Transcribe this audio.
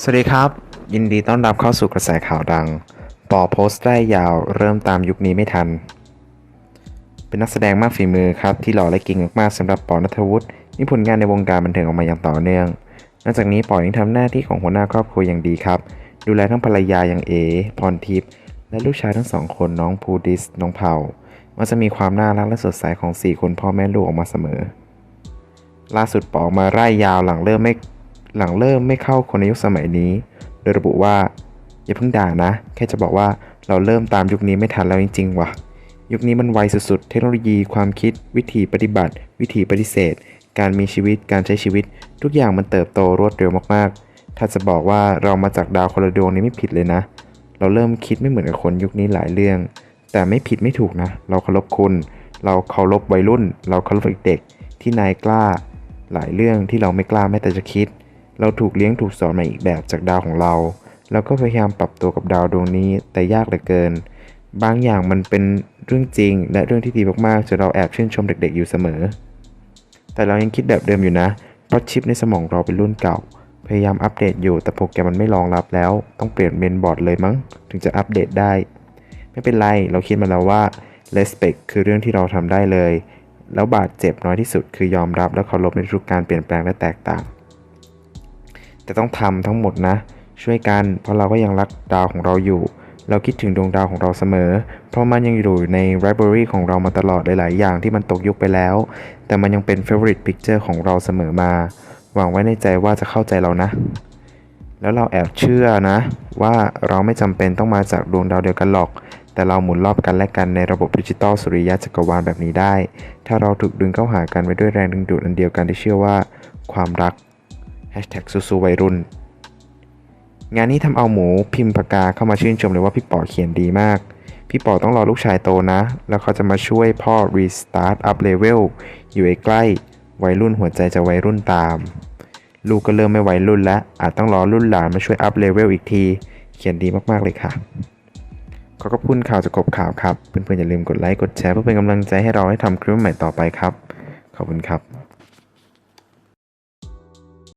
สวัสดีครับ ยินดีต้อนรับเข้าสู่กระแสข่าวดังปอโพสต์ได้ยาวเริ่มตามยุคนี้ไม่ทัน เป็นนักแสดงมากฝีมือครับ ที่หล่อและเก่งมากๆสำหรับปอนัทวุฒิมีผลงานในวงการบันเทิงออกมาอย่างต่อเนื่องนอกจากนี้ปอยังทำหน้าที่ของหัวหน้าครอบครัวอย่างดีครับ ดูแลทั้งภรรยาอย่างเอพรทิพย์และลูกชายทั้งสองคนน้องภูดิสน้องเผามันจะมีความน่ารักและสดใสของสี่คนพ่อแม่ลูกออกมาเสมอ ล่าสุดปอออกมาไล่ยาวหลังเริ่มไม่ หลังเริ่มไม่เข้าคนในยุคสมัยนี้ โดยระบุว่า อย่าเพิ่งด่านะ แค่จะบอกว่าเราเริ่มตามยุคนี้ไม่ทันแล้วจริงๆว่ะ ยุคนี้มันไวสุดๆ เทคโนโลยีความคิด วิธีปฏิบัติ วิธีปฏิเสธ การมีชีวิตการใช้ชีวิต ทุกอย่างมันเติบโตรวดเร็วมากๆ ถ้าจะบอกว่าเรามาจากดาวคนละดวงนี้ไม่ผิดเลยนะ เราเริ่มคิดไม่เหมือนกับคนยุคนี้หลายเรื่อง แต่ไม่ผิดไม่ถูกนะ เราเคารพคุณ เราเคารพวัยรุ่น เราเคารพเด็กที่นายกล้า หลายเรื่องที่เราไม่กล้าแม้แต่จะคิด เราถูกเลี้ยงถูกสอนมาอีกแบบจากดาวของเราแล้วก็พยายามปรับตัวกับดาวดวงนี้แต่ยากเหลือเกิน บางอย่างมันเป็นเรื่องจริง และเรื่องที่ดีมากๆจนเราแอบชื่นชมเด็กๆอยู่เสมอ แต่เรายังคิดแบบเดิมอยู่นะ เพราะชิปในสมองเราเป็นรุ่นเก่า พยายามอัปเดตอยู่แต่โปรแกรมมันไม่รองรับแล้ว ต้องเปลี่ยนเมนบอร์ดเลยมั้ง ถึงจะอัปเดตได้ ไม่เป็นไร เราคิดมาแล้วว่า respect คือเรื่องที่เราทำได้เลย แล้วบาดเจ็บน้อยที่สุดคือยอมรับและเคารพในทุกการเปลี่ยนแปลงและแตกต่าง แต่ต้องทำทั้งหมดนะ ช่วยกัน เพราะเราก็ยังรักดาวของเราอยู่ เราคิดถึงดวงดาวของเราเสมอ เพราะมันยังอยู่ใน library ของเรามาตลอดหลาย ๆ อย่างที่มันตกยุคไปแล้ว แต่มันยังเป็น favorite picture ของเราเสมอมา หวังไว้ในใจว่าจะเข้าใจเรานะ แล้วเราแอบเชื่อนะ ว่าเราไม่จำเป็นต้องมาจากดวงดาวเดียวกันหรอกแต่เราหมุนรอบกันและกันในระบบดิจิตอลสุริยะจักรวาลแบบนี้ได้ ถ้าเราถูกดึงเข้าหากันไว้ด้วยแรงดึงดูดอันเดียวกันที่เชื่อว่า ความรัก #susu วัยรุ่น งานนี้ทำเอาหมูพิมพ์ปากกาเข้ามาชื่นชมเลยว่าพี่ป๋อเขียนดีมาก พี่ป๋อต้องรอลูกชายโตนะ แล้วเขาจะมาช่วยพ่อ restart up level อยู่ใกล้ๆวัยรุ่นหัวใจจะวัยรุ่นตาม ลูกก็เริ่มไม่วัยรุ่นแล้ว อาจต้องรอรุ่นหลานมาช่วยอัพเลเวลอีกที เขียนดีมากๆเลยค่ะขอขอบคุณข่าวจากกบข่าวครับ เพื่อนๆอย่าลืมกดไลค์ กดแชร์เพื่อเป็นกำลังใจให้เราให้ทำคลิปใหม่ต่อไปครับ ขอบคุณครับ